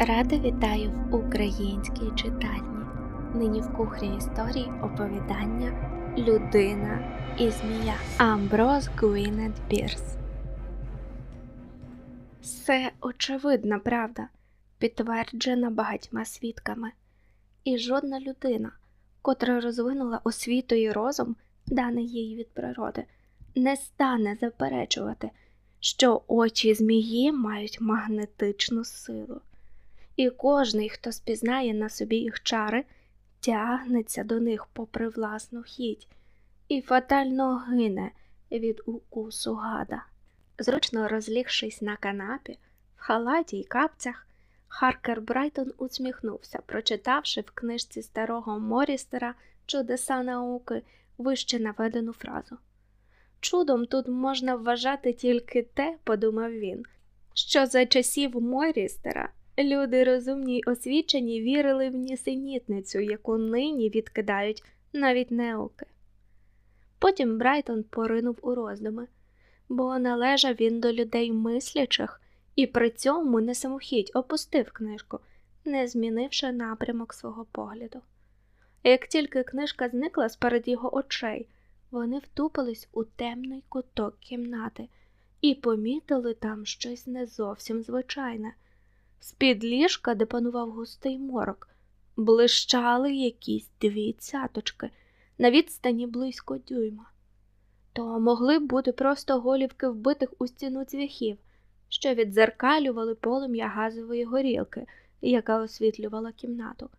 Рада вітаю в українській читальні. Нині в кухні історії оповідання Людина і змія Амброс Гвінет Пірс. Це очевидна правда, підтверджена багатьма свідками, і жодна людина, котра розвинула освіту і розум, даний їй від природи, не стане заперечувати, що очі змії мають магнетичну силу і кожний, хто спізнає на собі їх чари, тягнеться до них попри власну хіть і фатально гине від укусу гада. Зручно розлігшись на канапі, в халаті й капцях, Харкер Брайтон усміхнувся, прочитавши в книжці старого Морістера Чудеса науки вище наведену фразу. Чудом тут можна вважати тільки те, подумав він, що за часів Морістера Люди розумні й освічені вірили в нісенітницю, яку нині відкидають навіть неоки. Потім Брайтон поринув у роздуми, бо належав він до людей мислячих і при цьому не самохідь опустив книжку, не змінивши напрямок свого погляду. Як тільки книжка зникла з перед його очей, вони втупились у темний куток кімнати і помітили там щось не зовсім звичайне. З-під ліжка, де панував густий морок, блищали якісь дві цяточки на відстані близько дюйма. То могли б бути просто голівки вбитих у стіну цвяхів, що відзеркалювали полум'я газової горілки, яка освітлювала кімнату.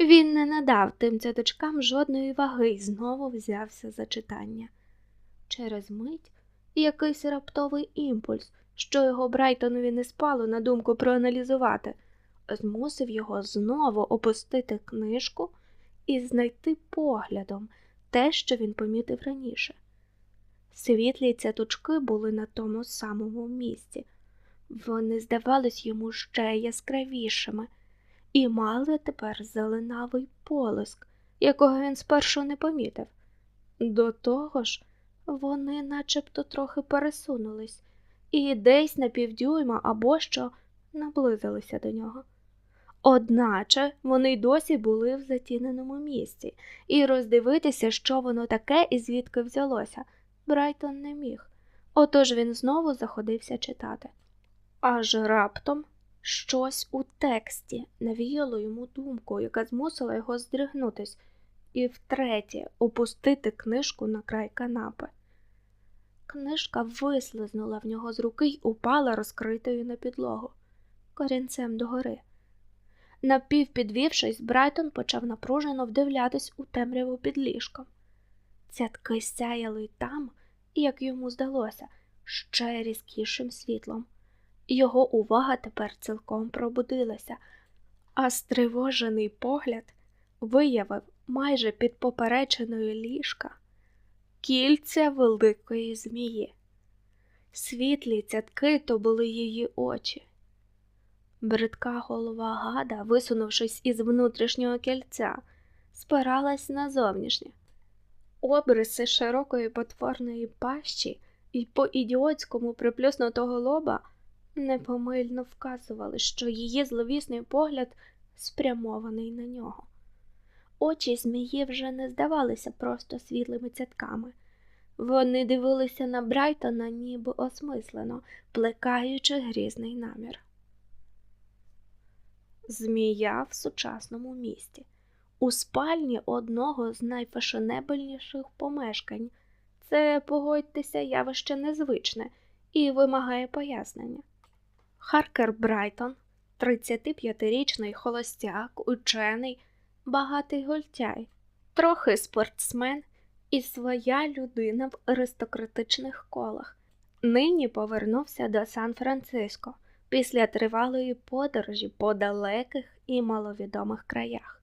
Він не надав тим цяточкам жодної ваги і знову взявся за читання. Через мить якийсь раптовий імпульс що його Брайтонові не спало на думку проаналізувати, змусив його знову опустити книжку і знайти поглядом те, що він помітив раніше. Світлі цяточки були на тому самому місці, вони здавались йому ще яскравішими і мали тепер зеленавий полиск, якого він спершу не помітив. До того ж, вони начебто трохи пересунулись і десь на півдюйма або що наблизилися до нього. Одначе вони й досі були в затіненому місці, і роздивитися, що воно таке і звідки взялося, Брайтон не міг. Отож він знову заходився читати. Аж раптом щось у тексті навіяло йому думку, яка змусила його здригнутись, і втретє опустити книжку на край канапи. Книжка вислизнула в нього з руки й упала розкритою на підлогу, корінцем догори. Напівпідвівшись, Брайтон почав напружено вдивлятись у темряву під ліжком. Цятки сяяли там, як йому здалося, ще різкішим світлом. Його увага тепер цілком пробудилася, а стривожений погляд виявив майже під поперечиною ліжка кільця великої змії. Світлі цятки то були її очі. Бридка голова гада, висунувшись із внутрішнього кільця, спиралась на зовнішнє. Обриси широкої потворної пащі і по ідіотському приплюснутого лоба непомильно вказували, що її зловісний погляд спрямований на нього. Очі змії вже не здавалися просто світлими цятками. Вони дивилися на Брайтона, ніби осмислено, плекаючи грізний намір. Змія в сучасному місті, у спальні одного з найфешенебельніших помешкань. Це, погодьтеся, явище незвичне і вимагає пояснення. Харкер Брайтон, 35-річний холостяк, учений багатий гультяй, трохи спортсмен і своя людина в аристократичних колах. Нині повернувся до Сан-Франциско після тривалої подорожі по далеких і маловідомих краях.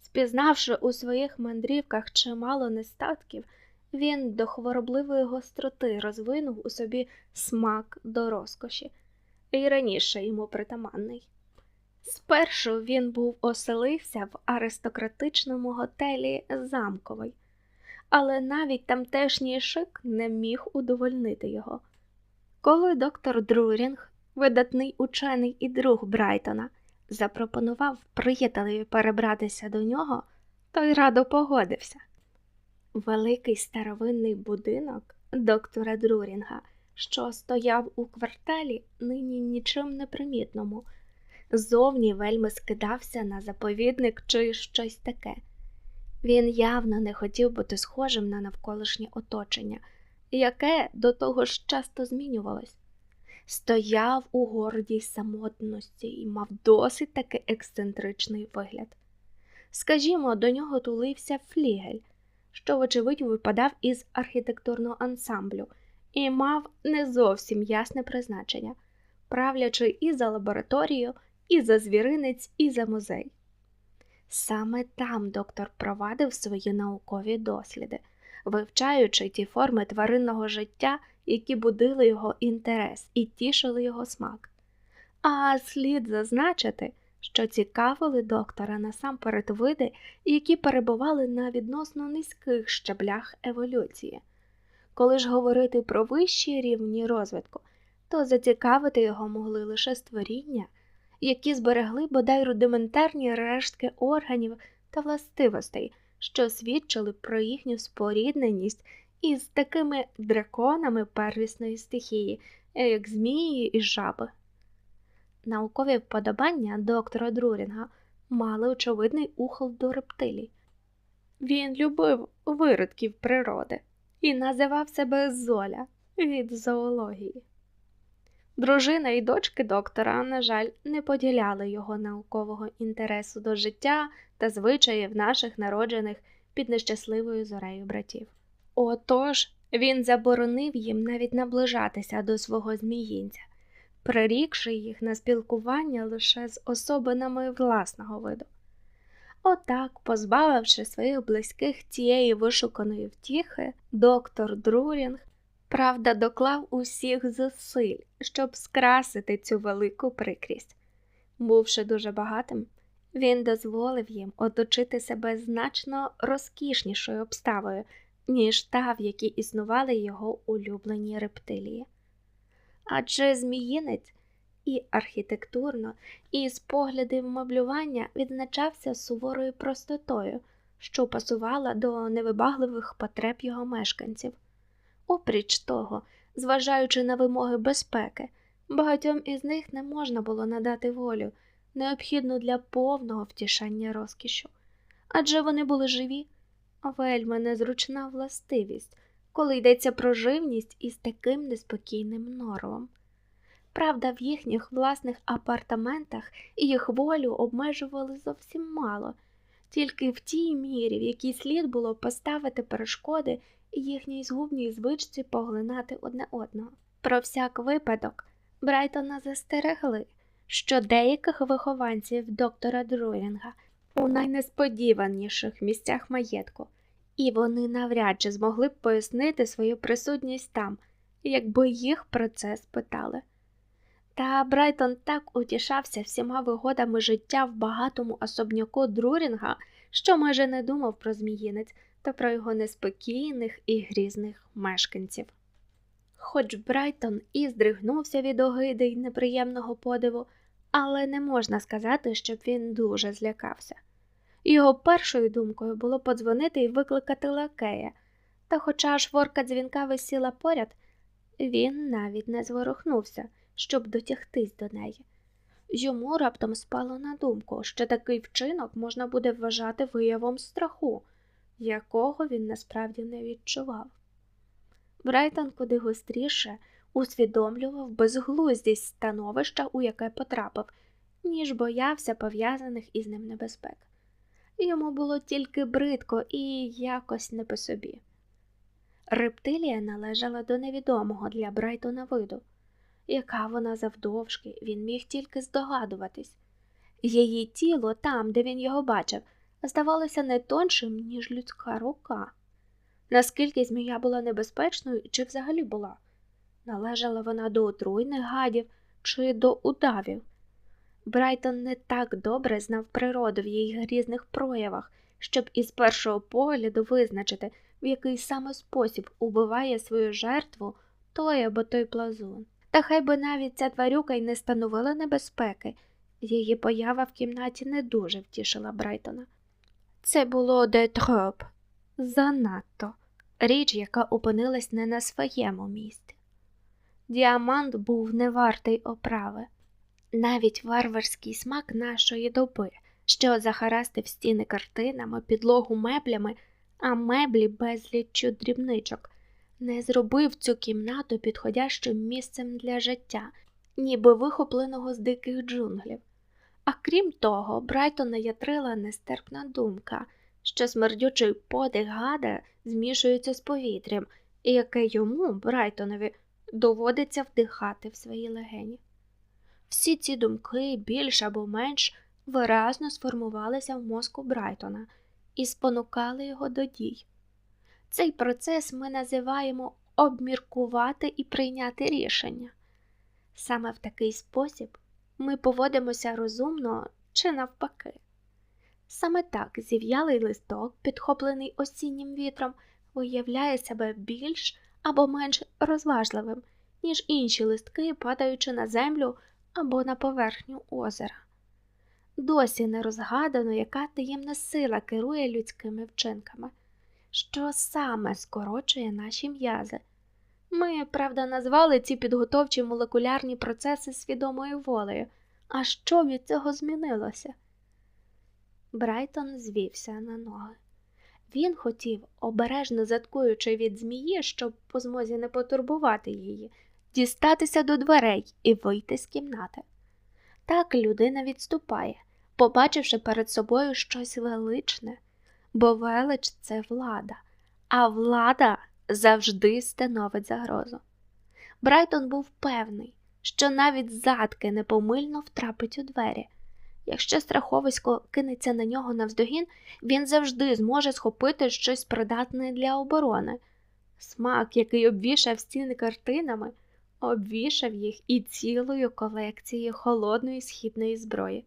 Спізнавши у своїх мандрівках чимало нестатків, він до хворобливої гостроти розвинув у собі смак до розкоші, і раніше йому притаманний. Спершу він був оселився в аристократичному готелі Замковий, але навіть тамтешній шик не міг удовольнити його. Коли доктор Друрінг, видатний учений і друг Брайтона, запропонував приятелеві перебратися до нього, той радо погодився. Великий старовинний будинок доктора Друрінга, що стояв у кварталі, нині нічим не примітному, зовні вельми скидався на заповідник чи щось таке. Він явно не хотів бути схожим на навколишнє оточення, яке до того ж часто змінювалось. Стояв у гордій самотності і мав досить таки ексцентричний вигляд. Скажімо, до нього тулився флігель, що, вочевидь, випадав із архітектурного ансамблю і мав не зовсім ясне призначення, правлячи і за лабораторію, і за звіринець, і за музей. Саме там доктор провадив свої наукові досліди, вивчаючи ті форми тваринного життя, які будили його інтерес і тішили його смак. А слід зазначити, що цікавили доктора насамперед види, які перебували на відносно низьких щаблях еволюції. Коли ж говорити про вищі рівні розвитку, то зацікавити його могли лише створіння, які зберегли бодай рудиментарні рештки органів та властивостей, що свідчили про їхню спорідненість із такими драконами первісної стихії, як змії і жаби. Наукові вподобання доктора Друрінга мали очевидний ухил до рептилій. Він любив виродків природи і називав себе Золя від зоології. Дружина і дочки доктора, на жаль, не поділяли його наукового інтересу до життя та звичаїв наших народжених під нещасливою зорею братів. Отож він заборонив їм навіть наближатися до свого зміїнця, прирікши їх на спілкування лише з особинами власного виду. Отак, позбавивши своїх близьких цієї вишуканої втіхи, доктор Друрінг Правда, доклав усіх зусиль, щоб скрасити цю велику прикрість. Бувши дуже багатим, він дозволив їм оточити себе значно розкішнішою обставою, ніж та, в якій існували його улюблені рептилії. Адже зміїнець і архітектурно, і з поглядів меблювання відзначався суворою простотою, що пасувала до невибагливих потреб його мешканців. Опріч того, зважаючи на вимоги безпеки, багатьом із них не можна було надати волю, необхідну для повного втішання розкішу, адже вони були живі, вельми незручна властивість, коли йдеться про живність із таким неспокійним норовом. Правда, в їхніх власних апартаментах їх волю обмежували зовсім мало, тільки в тій мірі, в якій слід було поставити перешкоди їхній згубній звичці поглинати одне одного. Про всяк випадок Брайтона застерегли, що деяких вихованців доктора Друрінга у найнесподіваніших місцях маєтку, і вони навряд чи змогли б пояснити свою присутність там, якби їх про це спитали. Та Брайтон так утішався всіма вигодами життя в багатому особняку Друрінга, що майже не думав про зміїнець та про його неспокійних і грізних мешканців. Хоч Брайтон і здригнувся від огиди й неприємного подиву, але не можна сказати, щоб він дуже злякався. Його першою думкою було подзвонити і викликати лакея, та, хоча шворка дзвінка висіла поряд, він навіть не зворухнувся, щоб дотягтись до неї. Йому раптом спало на думку, що такий вчинок можна буде вважати виявом страху якого він насправді не відчував. Брайтон куди гостріше усвідомлював безглуздість становища, у яке потрапив, ніж боявся пов'язаних із ним небезпек. Йому було тільки бридко і якось не по собі. Рептилія належала до невідомого для Брайтона виду. Яка вона завдовжки, він міг тільки здогадуватись. Її тіло там, де він його бачив, здавалося не тоншим, ніж людська рука. Наскільки змія була небезпечною чи взагалі була? Належала вона до отруйних гадів чи до удавів. Брайтон не так добре знав природу в її грізних проявах, щоб із першого погляду визначити, в який саме спосіб убиває свою жертву той або той плазун. Та хай би навіть ця тварюка й не становила небезпеки, Її поява в кімнаті не дуже втішила Брайтона. Це було де троп, занадто річ, яка опинилась не на своєму місці. Діамант був не вартий оправи, навіть варварський смак нашої доби, що захарастив стіни картинами, підлогу меблями, а меблі безліччю дрібничок, не зробив цю кімнату підходящим місцем для життя, ніби вихопленого з диких джунглів. А крім того, Брайтона ятрила нестерпна думка, що смердючий подих гада змішується з повітрям, і яке йому, Брайтонові, доводиться вдихати в свої легені. Всі ці думки, більш або менш, виразно сформувалися в мозку Брайтона і спонукали його до дій. Цей процес ми називаємо обміркувати і прийняти рішення. Саме в такий спосіб ми поводимося розумно чи навпаки. Саме так зів'ялий листок, підхоплений осіннім вітром, виявляє себе більш або менш розважливим, ніж інші листки, падаючи на землю або на поверхню озера. Досі не розгадано, яка таємна сила керує людськими вчинками, що саме скорочує наші м'язи. Ми, правда, назвали ці підготовчі молекулярні процеси свідомою волею, а що від цього змінилося? Брайтон звівся на ноги. Він хотів, обережно заткуючи від змії, щоб по змозі не потурбувати її, дістатися до дверей і вийти з кімнати. Так людина відступає, побачивши перед собою щось величне, бо велич це влада, а влада завжди становить загрозу. Брайтон був певний, що навіть задки непомильно втрапить у двері. Якщо страховисько кинеться на нього навздогін, він завжди зможе схопити щось придатне для оборони. Смак, який обвішав стіни картинами, обвішав їх і цілою колекцією холодної східної зброї.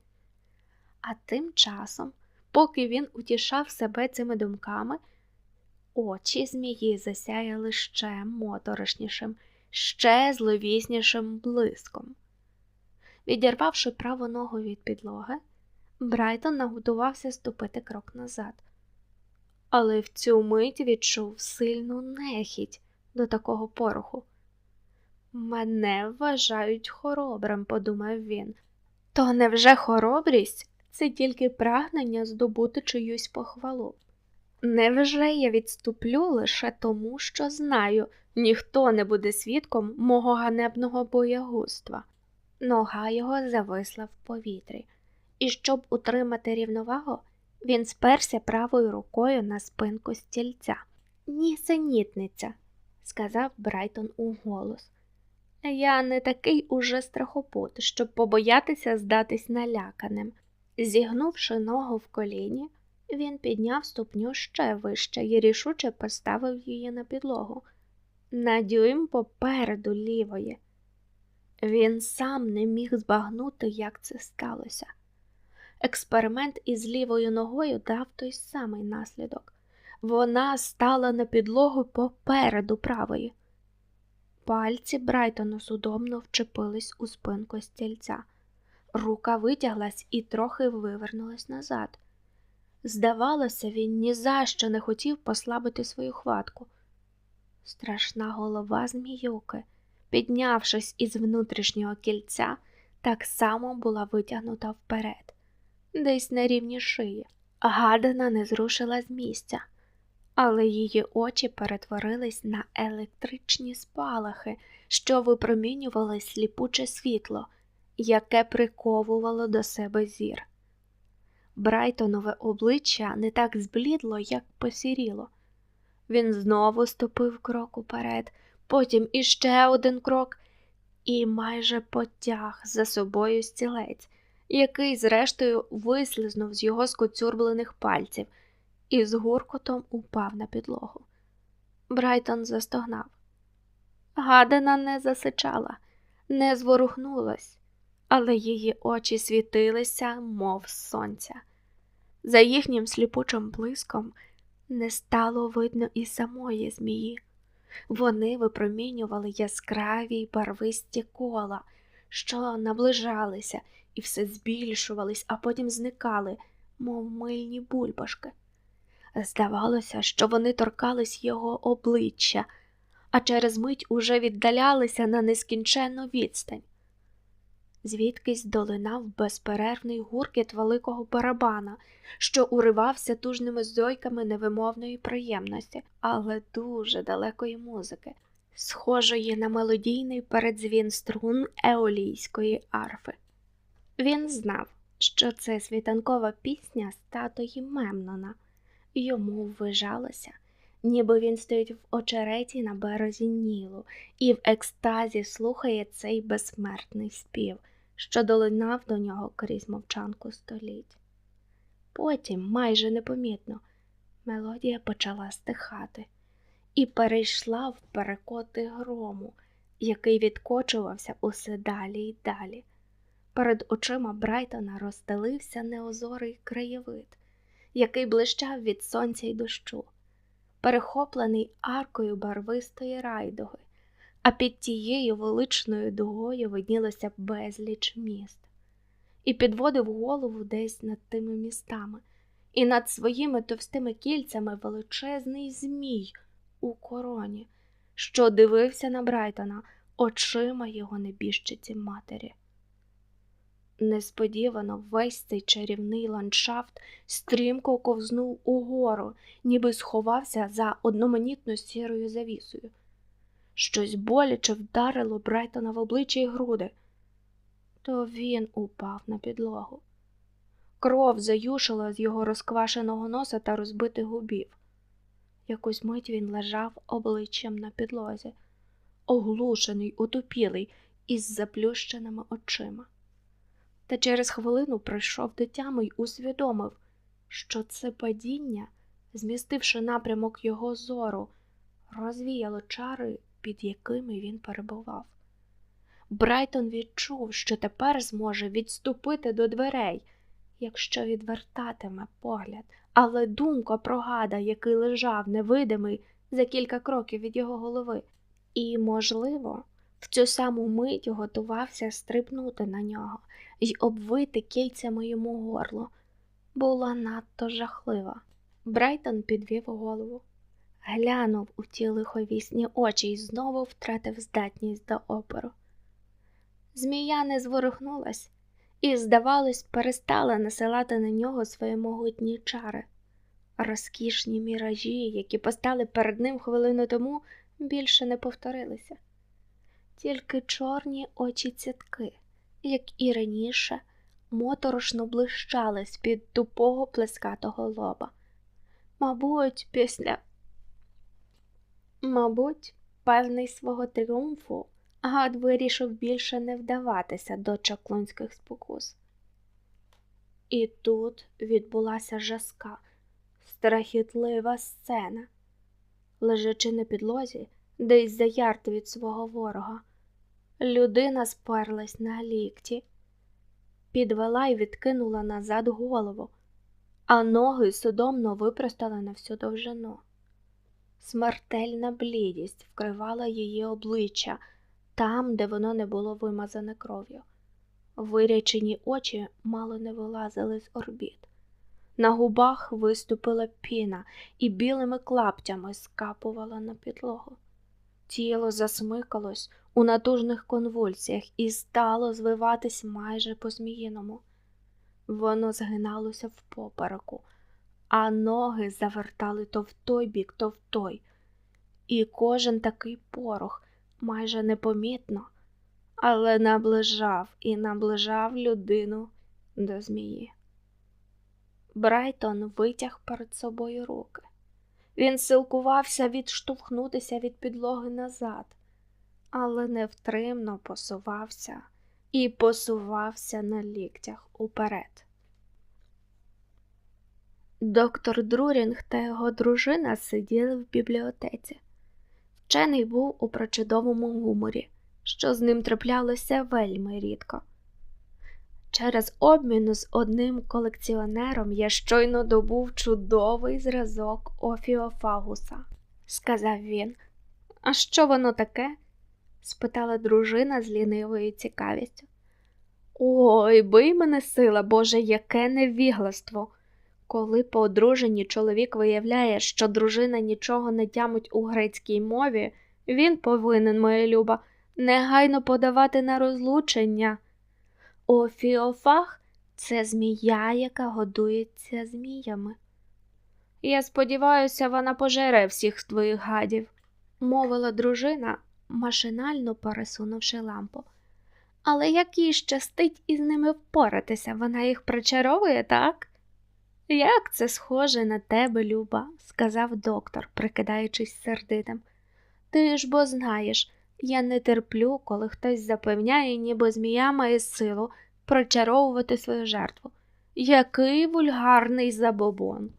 А тим часом, поки він утішав себе цими думками, очі змії засяяли ще моторошнішим, ще зловіснішим блиском. Відірвавши праву ногу від підлоги, Брайтон наготувався ступити крок назад. Але в цю мить відчув сильну нехідь до такого пороху. Мене вважають хоробрим, подумав він. То невже хоробрість це тільки прагнення здобути чиюсь похвалу? Невже я відступлю лише тому, що знаю, ніхто не буде свідком мого ганебного боягузтва? Нога його зависла в повітрі, і щоб утримати рівновагу, він сперся правою рукою на спинку стільця. Нісенітниця, сказав Брайтон у голос. Я не такий уже страхопут, щоб побоятися здатись наляканим. Зігнувши ногу в коліні, він підняв ступню ще вище і рішуче поставив її на підлогу, на дюйм попереду лівої. Він сам не міг збагнути, як це сталося. Експеримент із лівою ногою дав той самий наслідок. Вона стала на підлогу попереду правої. Пальці Брайтона судомно вчепились у спинку стільця. Рука витяглась і трохи вивернулась назад. Здавалося, він ні за що не хотів послабити свою хватку. Страшна голова зміюки піднявшись із внутрішнього кільця, так само була витягнута вперед, десь на рівні шиї. Гадана не зрушила з місця, але її очі перетворились на електричні спалахи, що випромінювали сліпуче світло, яке приковувало до себе зір. Брайтонове обличчя не так зблідло, як посіріло. Він знову ступив крок уперед, потім іще один крок, і майже потяг за собою стілець, який, зрештою, вислизнув з його скоцюрблених пальців і з гуркотом упав на підлогу. Брайтон застогнав. Гадина не засичала, не зворухнулась, але її очі світилися, мов сонця. За їхнім сліпучим блиском не стало видно і самої змії. Вони випромінювали яскраві й барвисті кола, що наближалися і все збільшувались, а потім зникали, мов мильні бульбашки. Здавалося, що вони торкались його обличчя, а через мить уже віддалялися на нескінченну відстань. Звідкись долинав безперервний гуркіт великого барабана, що уривався тужними зойками невимовної приємності, але дуже далекої музики, схожої на мелодійний передзвін струн еолійської арфи. Він знав, що це світанкова пісня статуї Мемнона. Йому ввижалося, ніби він стоїть в очереті на березі Нілу і в екстазі слухає цей безсмертний спів, що долинав до нього крізь мовчанку століть. Потім, майже непомітно, мелодія почала стихати і перейшла в перекоти грому, який відкочувався усе далі й далі. Перед очима Брайтона розстелився неозорий краєвид, який блищав від сонця й дощу, перехоплений аркою барвистої райдуги, а під тією величною дугою виднілося безліч міст, і підводив голову десь над тими містами, і над своїми товстими кільцями величезний змій у короні, що дивився на Брайтона очима його небіжчиці матері. Несподівано весь цей чарівний ландшафт стрімко ковзнув угору, ніби сховався за одноманітно сірою завісою. Щось боляче вдарило Брайтона в обличчя й груди, то він упав на підлогу. Кров заюшила з його розквашеного носа та розбитих губів. Якусь мить він лежав обличчям на підлозі, оглушений, утопілий, із заплющеними очима. Та через хвилину прийшов до тями й усвідомив, що це падіння, змістивши напрямок його зору, розвіяло чари, під якими він перебував. Брайтон відчув, що тепер зможе відступити до дверей, якщо відвертатиме погляд, але думка про гада, який лежав невидимий за кілька кроків від його голови, і, можливо, в цю саму мить готувався стрибнути на нього й обвити кільцями йому горло, була надто жахлива. Брайтон підвів голову, глянув у ті лиховісні очі і знову втратив здатність до опору. Змія не зворухнулась і, здавалось, перестала насилати на нього свої могутні чари. Розкішні міражі, які постали перед ним хвилину тому, більше не повторилися, тільки чорні очі цятки як і раніше, моторошно блищали з-під тупого плескатого лоба. Мабуть, після, мабуть, певний свого тріумфу, гад вирішив більше не вдаватися до чаклунських спокус. І тут відбулася жаска, страхітлива сцена. Лежачи на підлозі, десь за ярд від свого ворога, Людина сперлась на лікті, підвела й відкинула назад голову, а ноги судомно випростали на всю довжину. Смертельна блідість вкривала її обличчя там, де воно не було вимазане кров'ю. Вирячені очі мало не вилазили з орбіт. На губах виступила піна і білими клаптями скапувала на підлогу. Тіло засмикалось у натужних конвульсіях і стало звиватись майже по зміїному. Воно згиналося в попереку, а ноги завертали то в той бік, то в той, і кожен такий порох майже непомітно, але наближав і наближав людину до змії. Брайтон витяг перед собою руки. Він силкувався відштовхнутися від підлоги назад, але невтримно посувався і посувався на ліктях уперед. Доктор Друрінг та його дружина сиділи в бібліотеці. Вчений був у прочудовому гуморі, що з ним траплялося вельми рідко. Через обміну з одним колекціонером я щойно добув чудовий зразок Офіофагуса, сказав він. А що воно таке? спитала дружина з лінивою цікавістю. Ой, бий мене сила, Боже, яке невігластво. Коли по одруженні чоловік виявляє, що дружина нічого не тямить у грецькій мові, він повинен, моя люба, негайно подавати на розлучення. Офіофаг це змія, яка годується зміями. Я сподіваюся, вона пожере всіх твоїх гадів, мовила дружина, машинально пересунувши лампу. Але як їй щастить із ними впоратися, вона їх причаровує, так? Як це схоже на тебе, Люба, сказав доктор, прикидаючись сердитим. Ти ж бо знаєш, я не терплю, коли хтось запевняє, ніби змія має силу прочаровувати свою жертву. Який вульгарний забобон.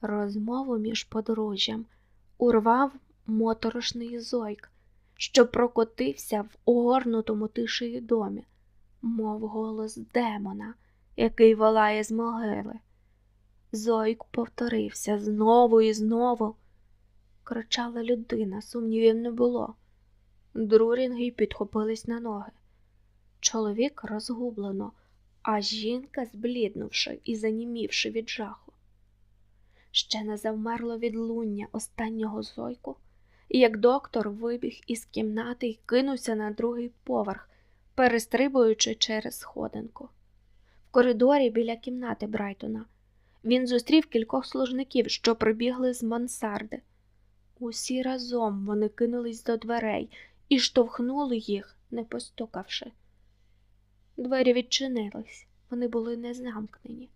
Розмову між подружжям урвав моторошний зойк, що прокотився в огорнутому тишею домі, мов голос демона, який волає з могили. Зойк повторився знову і знову. Кричала людина, сумнівів не було. Друрінги підхопились на ноги. Чоловік розгублено, а жінка, збліднувши і занімівши від жаху. Ще не завмерло відлуння останнього зойку, і як доктор вибіг із кімнати і кинувся на другий поверх, перестрибуючи через сходинку. Коридорі біля кімнати Брайтона він зустрів кількох служників, що прибігли з мансарди. Усі разом вони кинулись до дверей і штовхнули їх, не постукавши. Двері відчинились, вони були не замкнені.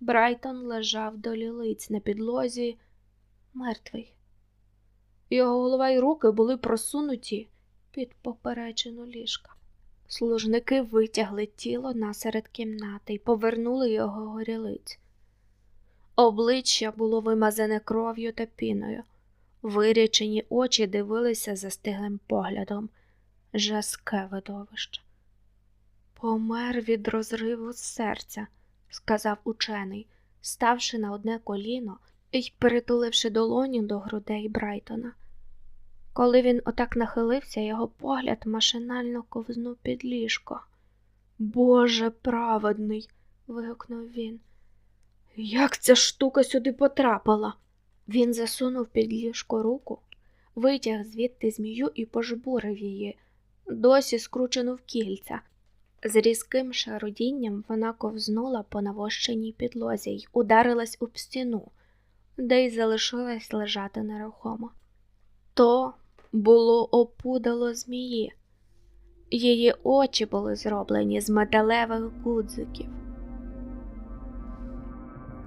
Брайтон лежав до лілиць на підлозі, мертвий. Його голова й руки були просунуті під поперечину ліжка. Служники витягли тіло насеред кімнати і повернули його горілиць. Обличчя було вимазане кров'ю та піною. Вирячені очі дивилися застиглим поглядом. Жаске видовище. Помер від розриву серця, сказав учений, ставши на одне коліно і перитуливши долоні до грудей Брайтона. Коли він отак нахилився, його погляд машинально ковзнув під ліжко. Боже праведний. вигукнув він. Як ця штука сюди потрапила? Він засунув під ліжко руку, витяг звідти змію і пожбурив її, досі скручену в кільця. З різким шародінням вона ковзнула по навощеній підлозі й ударилась об стіну, де й залишилась лежати нерухомо. То було опудало змії. Її очі були зроблені з металевих гудзиків.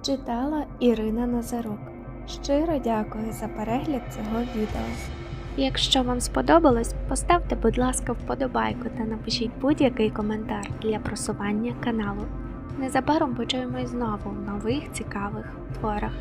Читала Ірина Назарук. Щиро дякую за перегляд цього відео. Якщо вам сподобалось, поставте, будь ласка, вподобайку та напишіть будь-який коментар для просування каналу. Незабаром почуємось знову в нових цікавих творах.